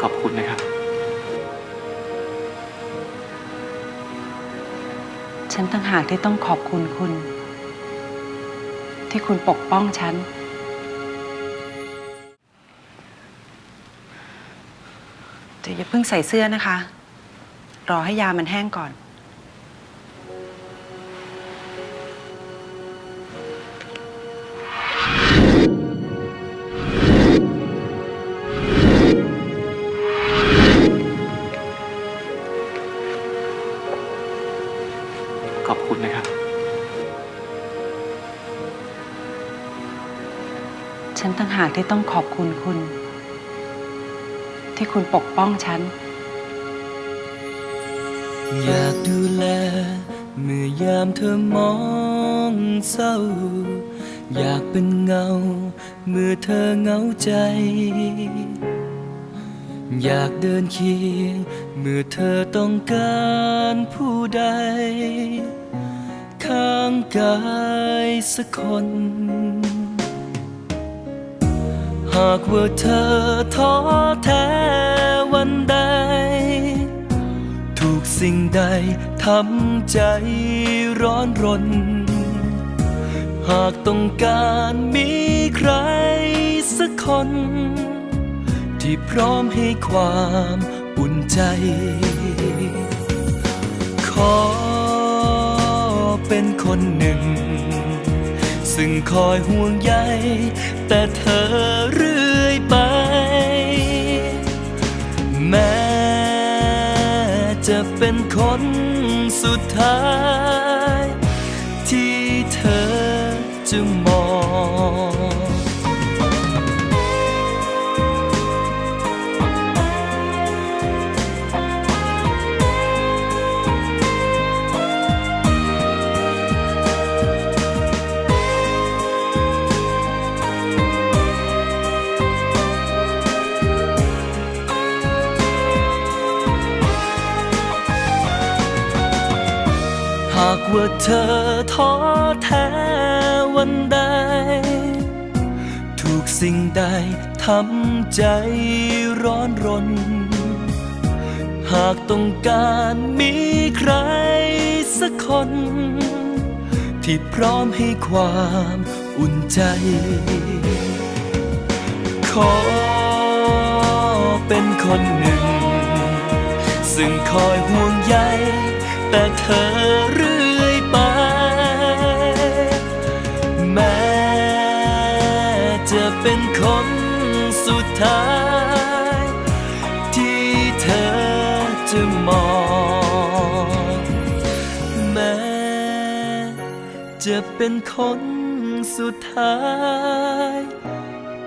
ขอบคุณนะครับ ฉันต่างหากที่ต้องขอบคุณคุณ ที่คุณปกป้องฉัน แต่อย่าเพิ่งใส่เสื้อนะคะ รอให้ยามันแห้งก่อน ขอบคุณนะครับ ฉันต่างหากที่ต้องขอบคุณคุณ ที่คุณปกป้องฉัน อยากดูแล เมื่อยามเธอมองเศร้า อยากเป็นเงา เมื่อเธอเหงาใจ อยากเดินเคียง เมื่อเธอต้องการผู้ใด ข้างกายสักคน หากว่าเธอท้อแท้วันใด ถูกสิ่งใดทำใจร้อนรน หากต้องการมีใครสักคน ที่พร้อมให้ความอุ่นใจ เป็นคนหนึ่ง ซึ่งคอยห่วงใยแต่เธอเรื่อยไป แม้จะเป็นคนสุดท้าย ที่เธอจะมากว่าเธอท้อแท้วันใด ถูกสิ่งใดทำใจร้อนรน หากต้องการมีใครสักคน ที่พร้อมให้ความอุ่นใจ ขอเป็นคนหนึ่ง ซึ่งคอยห่วงใยแต่เธอเรื่ เป็นคนสุดท้าย ที่เธอจะมอง แม้จะเป็นคนสุดท้าย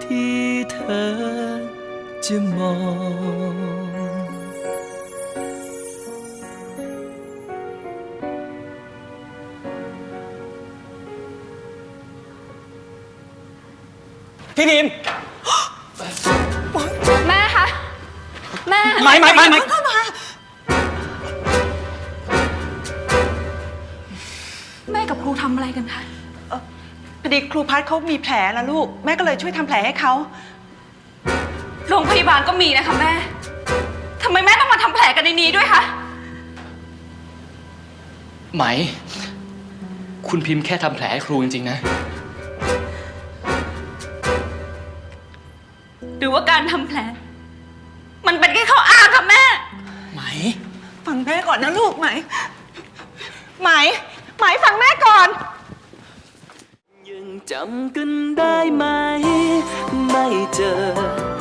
ที่เธอจะมอง พี่พิมพ์แม่คะ แม่ไหมไหมไหมไหมแม่กับครูทำอะไรกันคะ พอดีครูพัดเขามีแผลนะลูก แม่ก็เลยช่วยทำแผลให้เขาโรงพยาบาลก็มีนะคะแม่ ทำไมแม่ต้องมาทำแผลกันในนี้ด้วยคะ ไหม คุณพิมพ์แค่ทำแผลให้ครูจริงๆนะ รือว่าการทำแผล มันเป็นแค่ข้ออ้างค่ะแม่ ไหม ฟังแม่ก่อนนะลูกไหม ไหม ไหมฟังแม่ก่อน ยังจำกันได้ไหม ไม่เจอ